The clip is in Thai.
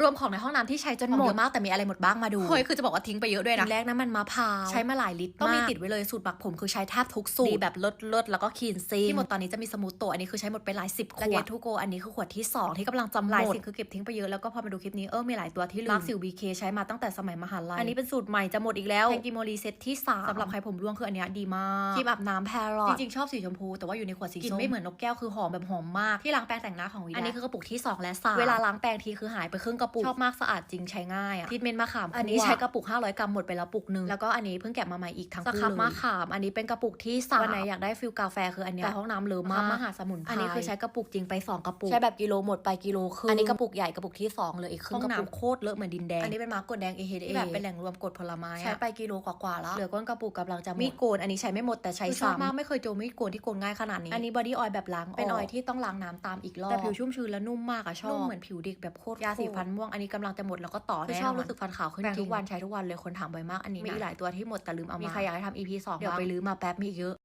รวมของในห้องน้ำที่ใช้จนหมดเยอะมากแต่มีอะไรหมดบ้างมาดูเฮ้ยคือจะบอกว่าทิ้งไปเยอะด้วยนะแรกน้ำมันมะพร้าวใช้มาหลายลิตรต้องมีากติดไว้เลยสูตรหมักผมคือใช้แทบทุกสูตรดีแบบลดลดแล้วก็คีนซีที่หมดตอนนี้จะมีสมูทตัวอันนี้คือใช้หมดไปหลายสิบขและวเกดทูโกอันนี้คือขวดที่ 2 ที่กำลังจำหลายหมดสิ่งคือเก็บทิ้งไปเยอะแล้วก็พอมาดูคลิปนี้เออมีหลายตัวที่ลืมาร์มคสิวบีเคใช้มาตั้งแต่สมัยมหาลัยอันนี้เป็นสูตรใหม่จะหมดอีกแล้วแพงกิโมรีเซตที่3สำหรับใครผมร่วงคืออันเนี้ยดีมากครีมอาบน้ำแพรอจทริงๆชอบสีชมพูแต่ว่าอยู่ในขวดสีกลิ่นส้มไม่เหมือนนกแก้วคือหอมแบบหอมมากที่ล้างแปรงแต่งหน้าของวีอันนี้คือกระปุกที่ 2 และ3เวลาล้างแปรงทีคือหายไปครึ่งกระปุกชอบมากสะอาดจริงใช้ง่ายอะทรีทเมนต์มะขามอันนี้คั่วใช้กระปุก 500 กรัมหมดไปแล้วปุกหนึ่งแล้วก็อันนี้เพิ่งแกะมาใหม่อีกทั้งสคู่ครับเลยมะขามอันนี้เป็นกระปุกที่สามวันไหนอยากได้ฟิลกาแฟคืออันเนี้ยแต่ห้องน้ำเลอะมามากกมหาสมุนไพรอันนี้คือใช้กระปุกจริงไป 2 กระปุกใช้แบบกิโลหมดไปกิโลครึ่งอันนี้กระปุกใหญ่กระปุกที่2เหลืออีกครึ่ห้องงกระปุกน้ำโคตรเลอะเหมือนดินแดงอันนี้เป็นมาร์กกดแดง AHA ที่แบบเป็นแหล่งรวมกรดผลไม้ใช้อะไปกิโลกว่าๆแล้วเหลือก้นกระปุกกำลังจะหมมีดดโกนอันนี้ใช้ไม่หมดแต่ใช้คือชอบมากซ้ำไม่เคยเจอมีดโกนที่โกนง่ายขนาดนี้อันนี้บอดี้ออยล์แบบล้างเป็นออยกล์ที่ต้องล้างน้ำตามอีกรอบแต่ผิวชุ่มชื้นและนุ่มมากอะชอบนุ่มเหมือนผิวเด็กแบบโคตรยาสีฟันโคตรม่วงอันนี้กำลังจะหมดแล้วก็ต่อคือแน่ชอบนนรู้สึกฟันขาวขึ้นแปรงจริทุงกวันใช้ทุกวันเลยคนถามบ่อยมากอันนี้มีมีอีกหหลายลายตัวที่หมดแต่ลืมเอามามีใครอยากให้ทำ EP 2เดี๋ยวไปลื้อมาแป๊บมีอีกเยอะ